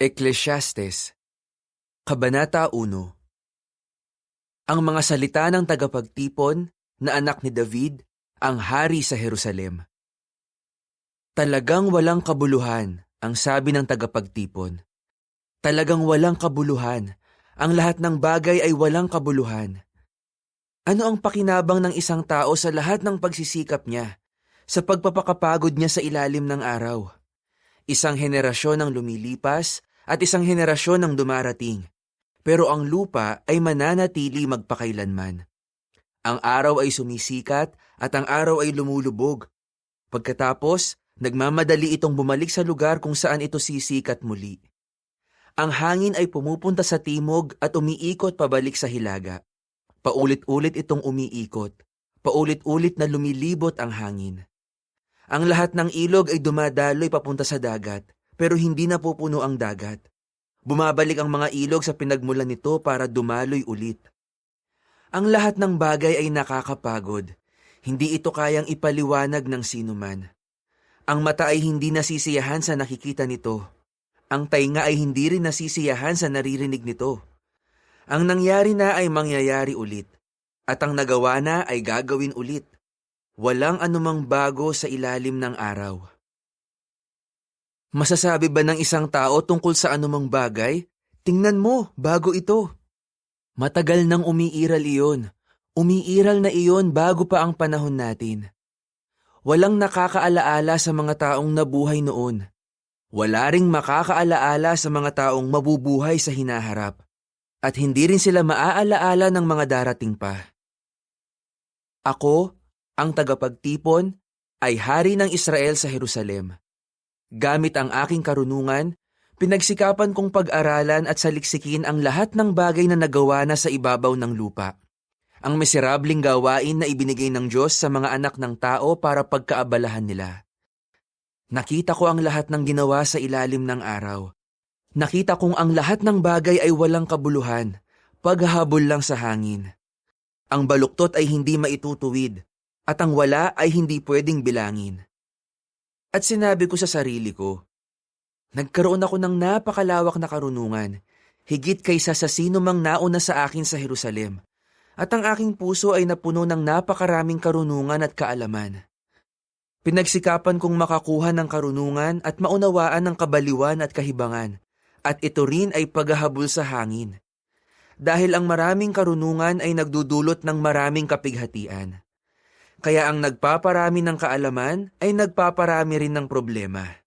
Ecclesiastes, Kabanata 1 Ang mga salita ng tagapagtipon na anak ni David, ang hari sa Jerusalem. Talagang walang kabuluhan, ang sabi ng tagapagtipon. Talagang walang kabuluhan, ang lahat ng bagay ay walang kabuluhan. Ano ang pakinabang ng isang tao sa lahat ng pagsisikap niya, sa pagpapakapagod niya sa ilalim ng araw? Isang henerasyon ang lumilipas at isang henerasyon ang dumarating. Pero ang lupa ay mananatili magpakailanman. Ang araw ay sumisikat at ang araw ay lumulubog. Pagkatapos, nagmamadali itong bumalik sa lugar kung saan ito sisikat muli. Ang hangin ay pumupunta sa timog at umiikot pabalik sa hilaga. Paulit-ulit itong umiikot. Paulit-ulit na lumilibot ang hangin. Ang lahat ng ilog ay dumadaloy papunta sa dagat, pero hindi napupuno ang dagat. Bumabalik ang mga ilog sa pinagmulan nito para dumaloy ulit. Ang lahat ng bagay ay nakakapagod. Hindi ito kayang ipaliwanag ng sinuman. Ang mata ay hindi nasisiyahan sa nakikita nito. Ang tainga ay hindi rin nasisiyahan sa naririnig nito. Ang nangyari na ay mangyayari ulit. At ang nagawa na ay gagawin ulit. Walang anumang bago sa ilalim ng araw. Masasabi ba ng isang tao tungkol sa anumang bagay? Tingnan mo, bago ito. Matagal nang umiiral iyon. Umiiral na iyon bago pa ang panahon natin. Walang nakakaalaala sa mga taong nabuhay noon. Wala ring makakaalaala sa mga taong mabubuhay sa hinaharap. At hindi rin sila maaalaala ng mga darating pa. Ako, ang tagapagtipon, ay hari ng Israel sa Jerusalem. Gamit ang aking karunungan, pinagsikapan kong pag-aralan at saliksikin ang lahat ng bagay na nagawa na sa ibabaw ng lupa. Ang miserabling gawain na ibinigay ng Diyos sa mga anak ng tao para pagkaabalahan nila. Nakita ko ang lahat ng ginawa sa ilalim ng araw. Nakita kong ang lahat ng bagay ay walang kabuluhan, paghahabol lang sa hangin. Ang baluktot ay hindi maitutuwid, at ang wala ay hindi pwedeng bilangin. At sinabi ko sa sarili ko, nagkaroon ako ng napakalawak na karunungan, higit kaysa sa sino mang nauna sa akin sa Jerusalem, at ang aking puso ay napuno ng napakaraming karunungan at kaalaman. Pinagsikapan kong makakuha ng karunungan at maunawaan ng kabaliwan at kahibangan, at ito rin ay paghahabol sa hangin. Dahil ang maraming karunungan ay nagdudulot ng maraming kapighatian. Kaya ang nagpaparami ng kaalaman ay nagpaparami rin ng problema.